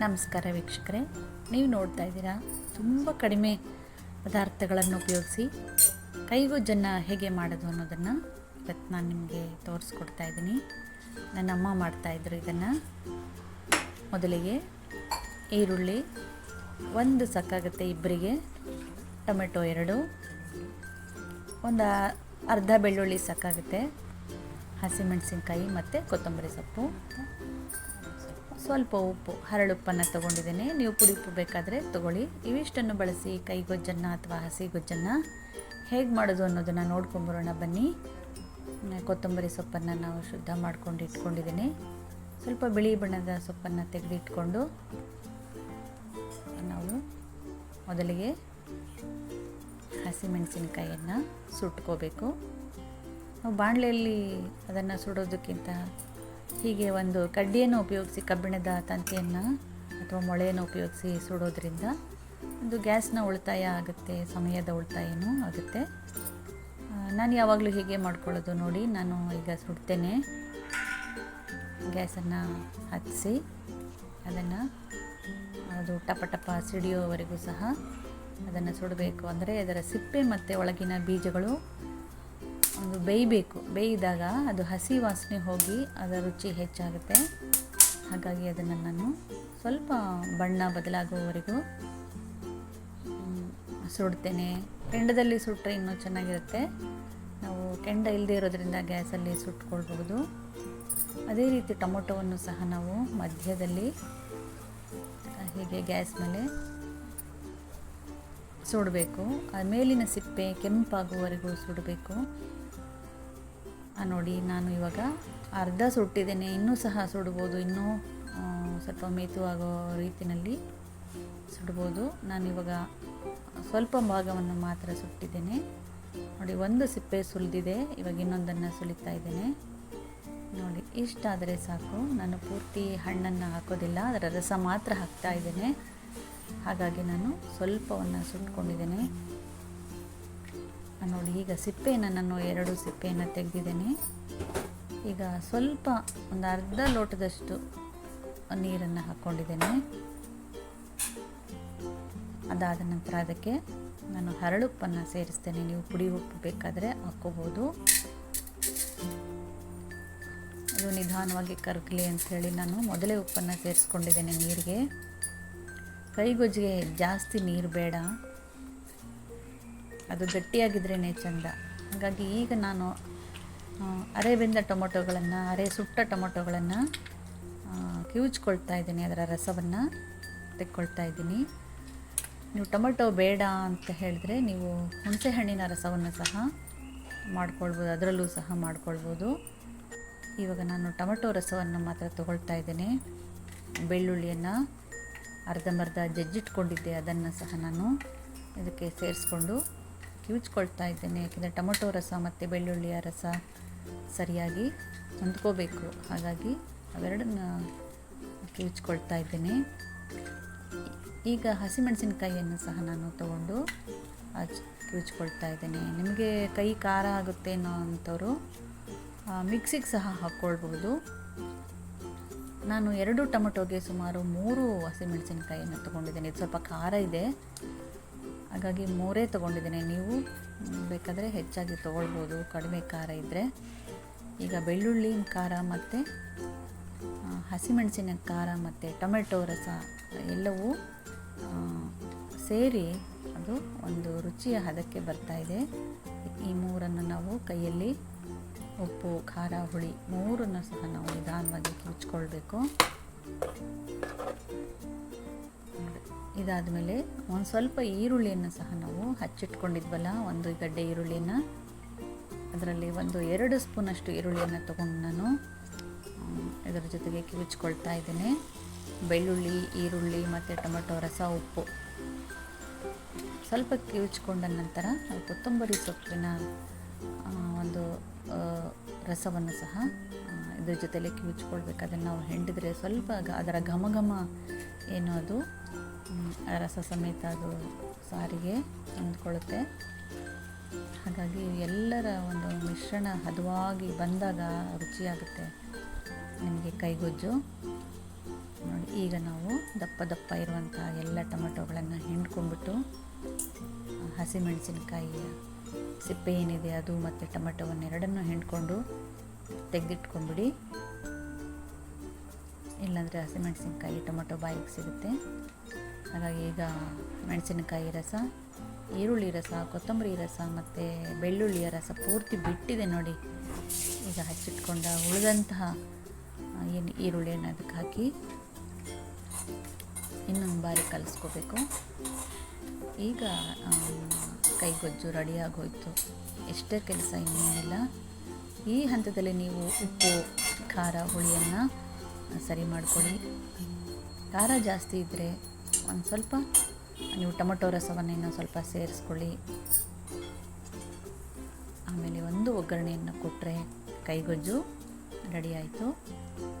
ನಮಸ್ಕಾರ ವೀಕ್ಷಕರೇ. ನೀವು ನೋಡ್ತಾ ಇದ್ದೀರಾ ತುಂಬ ಕಡಿಮೆ ಪದಾರ್ಥಗಳನ್ನು ಉಪಯೋಗಿಸಿ ಕೈಗೊಜ್ಜನ್ನು ಹೇಗೆ ಮಾಡೋದು ಅನ್ನೋದನ್ನು ಇವತ್ತು ನಾನು ನಿಮಗೆ ತೋರಿಸ್ಕೊಡ್ತಾ ಇದ್ದೀನಿ. ನನ್ನ ಅಮ್ಮ ಮಾಡ್ತಾಯಿದ್ರು ಇದನ್ನು. ಮೊದಲಿಗೆ ಈರುಳ್ಳಿ, ಒಂದು ಸಾಕಾಗುತ್ತೆ ಇಬ್ಬರಿಗೆ, ಟೊಮೆಟೊ ಎರಡು, ಒಂದು ಅರ್ಧ ಬೆಳ್ಳುಳ್ಳಿ ಸಾಕಾಗುತ್ತೆ, ಹಸಿಮೆಣಸಿನ್ಕಾಯಿ ಮತ್ತು ಕೊತ್ತಂಬರಿ ಸೊಪ್ಪು. ಸ್ವಲ್ಪ ಉಪ್ಪು, ಹರಳುಪ್ಪನ್ನು ತಗೊಂಡಿದ್ದೀನಿ. ನೀವು ಪುಡಿ ಉಪ್ಪು ಬೇಕಾದರೆ ತೊಗೊಳ್ಳಿ. ಇವಿಷ್ಟನ್ನು ಬಳಸಿ ಕೈಗೊಜ್ಜನ್ನು ಅಥವಾ ಹಸಿ ಗೊಜ್ಜನ್ನು ಹೇಗೆ ಮಾಡೋದು ಅನ್ನೋದನ್ನು ನೋಡ್ಕೊಂಬರೋಣ ಬನ್ನಿ. ಕೊತ್ತಂಬರಿ ಸೊಪ್ಪನ್ನು ನಾವು ಶುದ್ಧ ಮಾಡ್ಕೊಂಡು ಇಟ್ಕೊಂಡಿದ್ದೀನಿ. ಸ್ವಲ್ಪ ಬಿಳಿ ಬಣ್ಣದ ಸೊಪ್ಪನ್ನು ತೆಗೆದಿಟ್ಕೊಂಡು ನಾವು ಮೊದಲಿಗೆ ಹಸಿಮೆಣಸಿನಕಾಯಿಯನ್ನು ಸುಟ್ಕೋಬೇಕು. ನಾವು ಬಾಣಲೆಯಲ್ಲಿ ಅದನ್ನು ಸುಡೋದಕ್ಕಿಂತ ಹೀಗೆ ಒಂದು ಕಡ್ಡಿಯನ್ನು ಉಪಯೋಗಿಸಿ ಕಬ್ಬಿಣದ ತಂತಿಯನ್ನು ಅಥವಾ ಮೊಳೆಯನ್ನು ಉಪಯೋಗಿಸಿ ಸುಡೋದ್ರಿಂದ ಒಂದು ಗ್ಯಾಸ್ನ ಉಳಿತಾಯ ಆಗುತ್ತೆ, ಸಮಯದ ಉಳಿತಾಯನೂ ಆಗುತ್ತೆ. ನಾನು ಯಾವಾಗಲೂ ಹೀಗೆ ಮಾಡ್ಕೊಳ್ಳೋದು ನೋಡಿ, ನಾನು ಈಗ ಸುಡ್ತೇನೆ. ಗ್ಯಾಸನ್ನು ಹತ್ತಿಸಿ ಅದನ್ನು ಅದು ಟಪ ಟಪ ಸಿಡಿಯೋವರೆಗೂ ಸಹ ಅದನ್ನು ಸುಡಬೇಕು. ಅಂದರೆ ಅದರ ಸಿಪ್ಪೆ ಮತ್ತು ಒಳಗಿನ ಬೀಜಗಳು ಒಂದು ಬೇಯಬೇಕು. ಬೇಯಿದಾಗ ಅದು ಹಸಿ ವಾಸನೆ ಹೋಗಿ ಅದರ ರುಚಿ ಹೆಚ್ಚಾಗುತ್ತೆ. ಹಾಗಾಗಿ ಅದನ್ನು ನಾನು ಸ್ವಲ್ಪ ಬಣ್ಣ ಬದಲಾಗುವವರೆಗೂ ಸುಡ್ತೇನೆ. ಕೆಂಡದಲ್ಲಿ ಸುಟ್ಟರೆ ಇನ್ನೂ ಚೆನ್ನಾಗಿರುತ್ತೆ. ನಾವು ಕೆಂಡ ಇಲ್ಲದೆ ಇರೋದ್ರಿಂದ ಗ್ಯಾಸಲ್ಲಿ ಸುಟ್ಕೊಳ್ಬಹುದು. ಅದೇ ರೀತಿ ಟೊಮೊಟೊವನ್ನು ಸಹ ನಾವು ಮಧ್ಯದಲ್ಲಿ, ಹೀಗೆ ಗ್ಯಾಸ್ ಮೇಲೆ ಸುಡಬೇಕು. ಆ ಮೇಲಿನ ಸಿಪ್ಪೆ ಕೆಂಪಾಗುವವರೆಗೂ ಸುಡಬೇಕು. ನೋಡಿ, ನಾನು ಇವಾಗ ಅರ್ಧ ಸುಟ್ಟಿದ್ದೇನೆ. ಇನ್ನೂ ಸಹ ಸುಡ್ಬೋದು. ಇನ್ನೂ ಸ್ವಲ್ಪ ಮೇತು ಆಗೋ ರೀತಿಯಲ್ಲಿ ಸುಡ್ಬೋದು. ನಾನು ಇವಾಗ ಸ್ವಲ್ಪ ಭಾಗವನ್ನು ಮಾತ್ರ ಸುಟ್ಟಿದ್ದೇನೆ. ನೋಡಿ, ಒಂದು ಸಿಪ್ಪೆ ಸುಲಿದಿದೆ. ಇವಾಗ ಇನ್ನೊಂದನ್ನು ಸುಲಿತಾ ಇದ್ದೇನೆ. ನೋಡಿ, ಇಷ್ಟಾದರೆ ಸಾಕು. ನಾನು ಪೂರ್ತಿ ಹಣ್ಣನ್ನು ಹಾಕೋದಿಲ್ಲ. ಅದರ ರಸ ಮಾತ್ರ ಹಾಕ್ತಾ ಇದ್ದೇನೆ. ಹಾಗಾಗಿ ನಾನು ಸ್ವಲ್ಪವನ್ನು ಸುಟ್ಕೊಂಡಿದ್ದೇನೆ. ನೋಡಿ, ಈಗ ಸಿಪ್ಪೆಯನ್ನು ನಾನು ಎರಡು ಸಿಪ್ಪೆಯನ್ನು ತೆಗೆದಿದ್ದೇನೆ. ಈಗ ಸ್ವಲ್ಪ ಒಂದು ಅರ್ಧ ಲೋಟದಷ್ಟು ನೀರನ್ನು ಹಾಕ್ಕೊಂಡಿದ್ದೇನೆ. ಅದಾದ ನಂತರ ಅದಕ್ಕೆ ನಾನು ಹರಳುಪ್ಪನ್ನು ಸೇರಿಸ್ತೇನೆ. ನೀವು ಪುಡಿ ಉಪ್ಪು ಬೇಕಾದರೆ ಹಾಕ್ಕೋಬೋದು. ಅದು ನಿಧಾನವಾಗಿ ಕರಗಲಿ ಅಂಥೇಳಿ ನಾನು ಮೊದಲೇ ಉಪ್ಪನ್ನು ಸೇರಿಸ್ಕೊಂಡಿದ್ದೇನೆ ನೀರಿಗೆ. ಕೈಗೊಜ್ಜಿಗೆ ಜಾಸ್ತಿ ನೀರು ಬೇಡ. ಅದು ಗಟ್ಟಿಯಾಗಿದ್ರೇ ಚೆಂದ. ಹಾಗಾಗಿ ಈಗ ನಾನು ಅರೆ ಬೆಂದ ಟೊಮೊಟೊಗಳನ್ನು, ಅರೆ ಸುಟ್ಟ ಟೊಮೊಟೊಗಳನ್ನು ಕಿವುಚ್ಕೊಳ್ತಾ ಇದ್ದೀನಿ, ಅದರ ರಸವನ್ನು ತೆಕ್ಕೊಳ್ತಾ ಇದ್ದೀನಿ. ನೀವು ಟೊಮೊಟೊ ಬೇಡ ಅಂತ ಹೇಳಿದ್ರೆ ನೀವು ಹುಣಸೆಹಣ್ಣಿನ ರಸವನ್ನು ಸಹ ಮಾಡ್ಕೊಳ್ಬೋದು, ಅದರಲ್ಲೂ ಸಹ ಮಾಡ್ಕೊಳ್ಬೋದು. ಇವಾಗ ನಾನು ಟೊಮೊಟೊ ರಸವನ್ನು ಮಾತ್ರ ತಗೊಳ್ತಾ ಇದ್ದೇನೆ. ಬೆಳ್ಳುಳ್ಳಿಯನ್ನು ಅರ್ಧಂಬರ್ಧ ಜಜ್ಜಿಟ್ಕೊಂಡಿದ್ದೆ, ಅದನ್ನು ಸಹ ನಾನು ಇದಕ್ಕೆ ಸೇರಿಸ್ಕೊಂಡು ಕಿವುಚ್ಕೊಳ್ತಾ ಇದ್ದೇನೆ. ಯಾಕೆಂದರೆ ಟೊಮೊಟೊ ರಸ ಮತ್ತು ಬೆಳ್ಳುಳ್ಳಿಯ ರಸ ಸರಿಯಾಗಿ ಹೊಂದ್ಕೋಬೇಕು. ಹಾಗಾಗಿ ಅವೆರಡನ್ನು ಕಿವುಚ್ಕೊಳ್ತಾ ಇದ್ದೇನೆ. ಈಗ ಹಸಿಮೆಣಸಿನಕಾಯಿಯನ್ನು ಸಹ ನಾನು ತಗೊಂಡು ಕಿವಿಚ್ಕೊಳ್ತಾ ಇದ್ದೇನೆ. ನಿಮಗೆ ಕೈ ಖಾರ ಆಗುತ್ತೆ ಅನ್ನೋ ಅಂಥವ್ರು ಮಿಕ್ಸಿಗೆ ಸಹ ಹಾಕ್ಕೊಳ್ಬೋದು ನಾನು ಎರಡು ಟೊಮೆಟೊಗೆ ಸುಮಾರು ಮೂರು ಹಸಿಮೆಣಸಿನಕಾಯಿಯನ್ನು ತೊಗೊಂಡಿದ್ದೇನೆ. ಇದು ಸ್ವಲ್ಪ ಖಾರ ಇದೆ. ಹಾಗಾಗಿ ಮೂರೇ ತೊಗೊಂಡಿದ್ದೀನಿ. ನೀವು ಬೇಕಾದರೆ ಹೆಚ್ಚಾಗಿ ತೊಗೊಳ್ಬೋದು. ಕಡಿಮೆ ಖಾರ ಇದ್ದರೆ ಈಗ ಬೆಳ್ಳುಳ್ಳಿ ಖಾರ ಮತ್ತು ಹಸಿಮೆಣಸಿನ ಖಾರ ಮತ್ತು ಟೊಮೆಟೊ ರಸ ಎಲ್ಲವೂ ಸೇರಿ ಅದು ಒಂದು ರುಚಿಯ ಹದಕ್ಕೆ ಬರ್ತಾ ಇದೆ. ಈ ಮೂರನ್ನು ನಾವು ಕೈಯಲ್ಲಿ ಉಪ್ಪು, ಖಾರ, ಹುಳಿ ಮೂರನ್ನು ಸಹ ನಾವು ನಿಧಾನವಾಗಿ ಕಿವುಚ್ಕೊಳ್ಬೇಕು. ಇದಾದ ಮೇಲೆ ಒಂದು ಸ್ವಲ್ಪ ಈರುಳ್ಳಿಯನ್ನು ಸಹ ನಾವು ಹಚ್ಚಿಟ್ಕೊಂಡಿದ್ವಲ್ಲ, ಒಂದು ಗಡ್ಡೆ ಈರುಳ್ಳಿನ ಅದರಲ್ಲಿ ಒಂದು ಎರಡು ಸ್ಪೂನಷ್ಟು ಈರುಳ್ಳಿಯನ್ನು ತಗೊಂಡು ನಾನು ಇದರ ಜೊತೆಗೆ ಕಿವಿಚ್ಕೊಳ್ತಾ ಇದ್ದೇನೆ. ಬೆಳ್ಳುಳ್ಳಿ, ಈರುಳ್ಳಿ ಮತ್ತು ಟೊಮೆಟೊ, ರಸ, ಉಪ್ಪು. ಸ್ವಲ್ಪ ಕಿವಿಚ್ಕೊಂಡ ನಂತರ ಕೊತ್ತಂಬರಿ ಸೊಪ್ಪಿನ ಒಂದು ರಸವನ್ನು ಸಹ ಇದ್ರ ಜೊತೆಲೆ ಕಿವಿಚ್ಕೊಳ್ಬೇಕು. ಅದನ್ನು ನಾವು ಹೆಂಡಿದ್ರೆ ಸ್ವಲ್ಪ ಅದರ ಘಮ ಘಮ ಏನು ಅದು ರಸ ಸಮೇತ ಅದು ಸಾರಿಗೆ ಹೊಂದ್ಕೊಳ್ಳುತ್ತೆ ಹಾಗಾಗಿ ಎಲ್ಲರ ಒಂದು ಮಿಶ್ರಣ ಹದವಾಗಿ ಬಂದಾಗ ರುಚಿಯಾಗುತ್ತೆ ನಿಮಗೆ ಕೈಗೊಜ್ಜು. ನೋಡಿ, ಈಗ ನಾವು ದಪ್ಪ ದಪ್ಪ ಇರುವಂಥ ಎಲ್ಲ ಟೊಮೆಟೊಗಳನ್ನು ಹಿಂಡ್ಕೊಂಡ್ಬಿಟ್ಟು ಹಸಿಮೆಣಸಿನಕಾಯಿಯ ಸಿಪ್ಪೆ ಏನಿದೆ ಅದು ಮತ್ತು ಟೊಮೆಟೊವನ್ನೆರಡನ್ನು ಹಿಂಡ್ಕೊಂಡು ತೆಗೆದಿಟ್ಕೊಂಡ್ಬಿಡಿ. ಇಲ್ಲಾಂದರೆ ಹಸಿಮೆಣಸಿನ್ಕಾಯಿ ಟೊಮೆಟೊ ಬಾಯಿಗೆ ಸಿಗುತ್ತೆ. ಹಾಗಾಗಿ ಈಗ ಮೆಣಸಿನಕಾಯಿ ರಸ, ಈರುಳ್ಳಿ ರಸ, ಕೊತ್ತಂಬರಿ ರಸ ಮತ್ತು ಬೆಳ್ಳುಳ್ಳಿಯ ರಸ ಪೂರ್ತಿ ಬಿಟ್ಟಿದೆ ನೋಡಿ. ಈಗ ಹಚ್ಚಿಟ್ಕೊಂಡ ಉಳಿದಂತಹ ಏನು ಈರುಳ್ಳಿಯನ್ನು ಅದಕ್ಕೆ ಹಾಕಿ ಇನ್ನೊಂದು ಬಾರಿ ಕಲಿಸ್ಕೋಬೇಕು. ಈಗ ಕೈ ಕೈಗೊಜ್ಜು ರೆಡಿಯಾಗಿ ಹೋಯಿತು ಎಷ್ಟೇ ಕೆಲಸ ಇನ್ನೇನಿಲ್ಲ. ಈ ಹಂತದಲ್ಲಿ ನೀವು ಉಪ್ಪು, ಖಾರ, ಹುಳಿಯನ್ನು ಸರಿ ಮಾಡಿಕೊಳ್ಳಿ. ಖಾರ ಜಾಸ್ತಿ ಇದ್ದರೆ ಒಂದು ಸ್ವಲ್ಪ. ನೀವು ಟೊಮೊಟೊ ರಸವನ್ನು ಇನ್ನೊಂದು ಸ್ವಲ್ಪ ಸೇರಿಸ್ಕೊಳ್ಳಿ. ಆಮೇಲೆ ಒಂದು ಒಗ್ಗರಣೆಯನ್ನು ಕೊಟ್ಟರೆ ಕೈಗೊಜ್ಜು, ರೆಡಿ ಆಯಿತು.